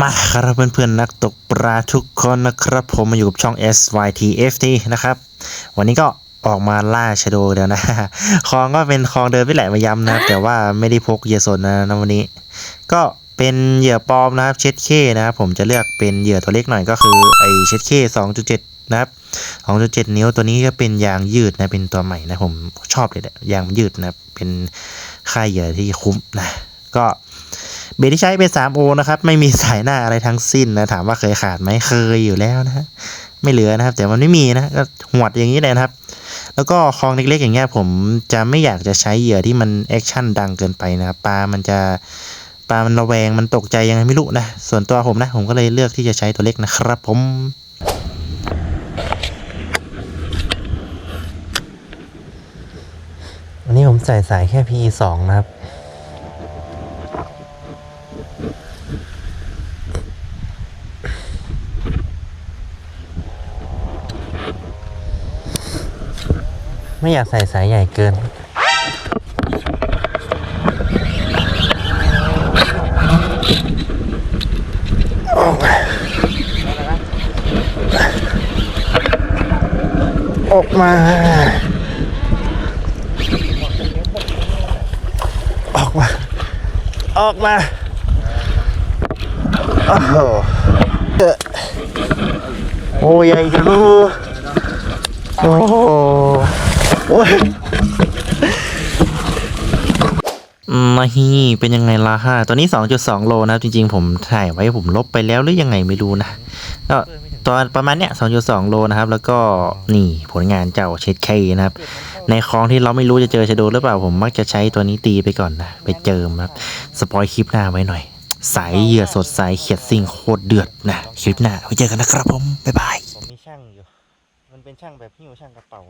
มาครับเพื่อนๆนักตกปลาทุกคนนะครับ ผมมาอยู่กับช่อง SYTFT นะครับ วันนี้ก็ออกมาล่าชโดเดี๋ยวนะคลองก็เป็นคลองเดินไปแหละมาย้ำนะ แต่ว่าไม่ได้พกเหยื่อสดนะนะวันนี้ ก็เป็นเหยื่อปลอมนะครับเช็ดเคนะครับผมจะเลือกเป็นเหยื่อตัวเล็กหน่อยก็คือไอเช็ดเค2.7 นะครับ 2.7 นิ้วตัวนี้ก็เป็นยางยืดนะเป็นตัวใหม่นะผมชอบเลยแหละยางยืดนะเป็นค่ายเหยื่อที่คุ้มนะก็ เบสที่ใช้เป็น 3O นะครับ ไม่มีสายหน้าอะไรทั้งสิ้นนะถามว่าเคยขาดไหมเคยอยู่แล้วนะฮะไม่เหลือนะครับ แต่มันไม่มีนะก็หวดอย่างนี้เลยนะครับ แล้วก็คลองเล็กๆอย่างเงี้ยผมจะไม่อยากจะใช้เหยื่อที่มันแอคชั่นดังเกินไปนะครับปลามันจะปลามันระแวงมันตกใจยังไงไม่รู้นะ ส่วนตัวผมนะ ผมก็เลยเลือกที่จะใช้ตัวเล็กนะครับผมวันนี้ผมใส่สายแค่ PE 2นะครับ ไม่อยากใส่สายใหญ่เกิน ออกมา ออกมา ออกมา โอ้โหเอ่อโอ้ยใหญ่จังลูกโอ้ โหโอ้ยมาฮีเป็นยังไงล่ะฮะตัวนี้ 2.2 โลนะครับ จริง ๆ ผมถ่ายไว้ผมลบไปแล้วหรือยังไงไม่รู้นะก็ตัวประมาณเนี้ย 2.2 โลนะครับ แล้วก็นี่ผลงานเจ้าเช็ดเคนะครับ ในคลองที่เราไม่รู้จะเจอชะโดหรือเปล่า ผมมักจะใช้ตัวนี้ตีไปก่อนนะ ไปเจิมครับ สปอยคลิปหน้าไว้หน่อย สายเหยื่อสดสายเขียดซิงโคตรเดือดนะ คลิปหน้าไว้เจอกันนะครับผม บ๊ายบาย ผมมีช่างอยู่ มันเป็นช่างแบบหิ้วช่างกระเป๋า